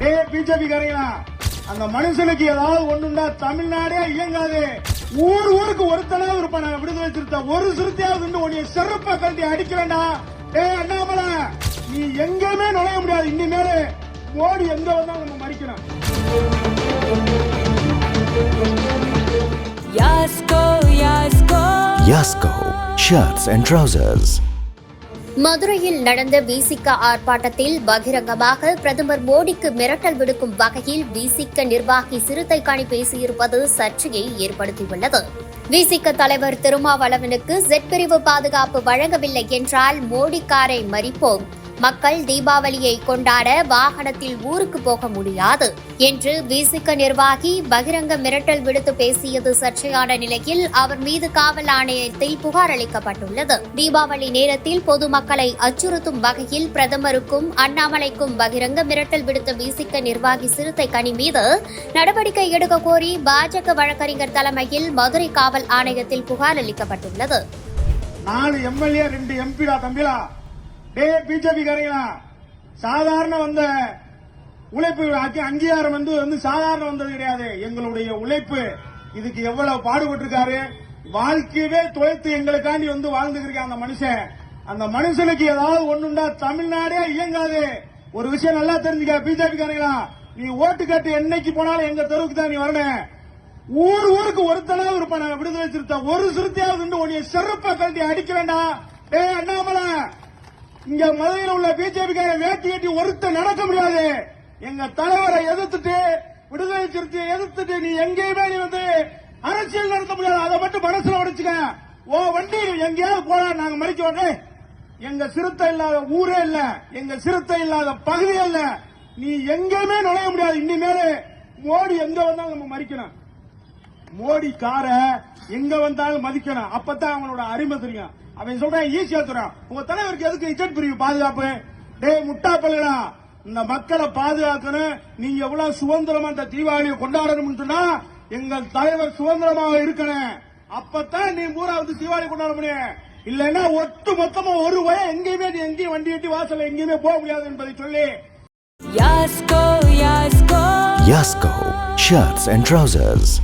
BJP காரங்களா அந்த மனுஷனுக்கு ஏதாவது ஒண்ணுண்டா தமிழ்நாடே இயங்காது. ஊர் ஊருக்கு ஒருத்தனாவது இருப்பான். நான் விடுதலை சிறுத்தை. ஒரு சிறுத்தையாவது உன்னைய செருப்பை கழட்டி அடிக்கிறேன்டா. டே அண்ணாமலை நீ எங்கேயுமே நுழைய முடியாது. இனிமேல் மோடி எங்க வந்தாலும் நம்ம மறிக்கணும் Yasko, Yasko. Yasko Shirts and Trousers. மதுரையில் நடந்த விசிக ஆர்ப்பாட்டத்தில் பகிரங்கமாக பிரதமர் மோடிக்கு மிரட்டல் விடுக்கும் வகையில் விசிக நிர்வாகி சிறுத்தைக்காணி பேசியிருப்பது சர்ச்சையை ஏற்படுத்தியுள்ளது. விசிக தலைவர் திருமாவளவனுக்கு ஜெட் பிரிவு பாதுகாப்பு வழங்கவில்லை என்றால் மோடி காரை மறிப்போம். மக்கள் தீபாவளியை கொண்டாட வாகனத்தில் ஊருக்கு போக முடியாது என்று விசிக நிர்வாகி பகிரங்க மிரட்டல் விடுத்து பேசியது சர்ச்சையான நிலையில் அவர் மீது காவல் ஆணையத்தில் புகார் அளிக்கப்பட்டுள்ளது. தீபாவளி நேரத்தில் பொதுமக்களை அச்சுறுத்தும் வகையில் பிரதமருக்கும் அண்ணாமலைக்கும் பகிரங்க மிரட்டல் விடுத்த விசிக நிர்வாகி சிறுத்தை கனி மீது நடவடிக்கை எடுக்க கோரி பாஜக வழக்கறிஞர் தலைமையில் மதுரை காவல் ஆணையத்தில் புகார் அளிக்கப்பட்டுள்ளது. நாலு எம்எல்ஏ ரெண்டு எம்பிடா தம்பிலா? டே பிஜேபி காரங்களா சாதாரண வந்த உழைப்பு அங்கீகாரம் வந்து வந்து சாதாரண வந்தது கிடையாது. எங்களுடைய உழைப்பு. இதுக்கு எவ்வளவு பாடுபட்டிருக்காரு? வாழ்க்கையவே தொலைத்து எங்களுக்காண்டி வந்து வாழ்ந்துருக்க அந்த மனுஷன். அந்த மனுஷனுக்கு ஏதாவது ஒண்ணுண்டா தமிழ்நாடே இயங்காது. ஒரு விஷயம் நல்லா தெரிஞ்சுக்க பிஜேபி காரங்களா நீ ஓட்டு கட்டு என்னைக்கு போனாலும் எங்க தெருவுக்கு தான் நீ வரணும். ஊர் ஊருக்கு ஒருத்தனாவது இருப்பான். நான் விடுதலை சிறுத்தை. ஒரு சிறுத்தையாவது உன்னைய செருப்பை கழட்டி அடிக்கிறேன்டா ஏ அண்ணா இங்க மதுரையில் உள்ள பிஜேபிக்கார வேட்டி கட்டி ஒருத்த நடக்க முடியாது. எங்க தலைவரை எதிர்த்துட்டு விடுதலை சிறுத்தையை எதிர்த்துட்டு நீ எங்கேயுமே நீ வந்து அரசியல் நடத்த முடியாது. அதை மட்டும் மனசுல உடைச்சுக்க ஓ வண்டி எங்கேயாவது போனா நாங்க மறிக்க உடனே எங்க சிறுத்தை இல்லாத ஊரே இல்ல. எங்க சிறுத்தை இல்லாத பகுதியே இல்ல. நீ எங்கேயுமே நுழைய முடியாது. இனிமேல் மோடி எங்க வந்தாலும் நம்ம மறிக்கணும். மோடி காரை எங்க வந்தாலும் மதிக்கணும். அப்பதான் அவனோட அருமை தெரியும். அப்படின்னு சொல்றான் ஈஸியா சொல்றான் உங்க தலைவருக்கு எதுக்கு இஜெட் பிரிவு பாதுகாப்பு? டே முட்டா பல்லுடா இந்த மக்களை பாதுகாக்கணும். நீங்க எவ்வளவு சுதந்திரமா இந்த தீபாவளியை கொண்டாடணும்னு சொன்னா எங்கள் தலைவர் சுதந்திரமாக இருக்கணும். அப்பதான் நீ பூரா தீபாவளி கொண்டாட முடியும். இல்லைன்னா ஒட்டு மொத்தமா ஒரு வய எங்கேயுமே நீ எங்கேயும் வண்டி எட்டி வாசல் எங்கேயுமே போக முடியாது என்பதை சொல்லி. Yasco Yasco. Yasco shirts and trousers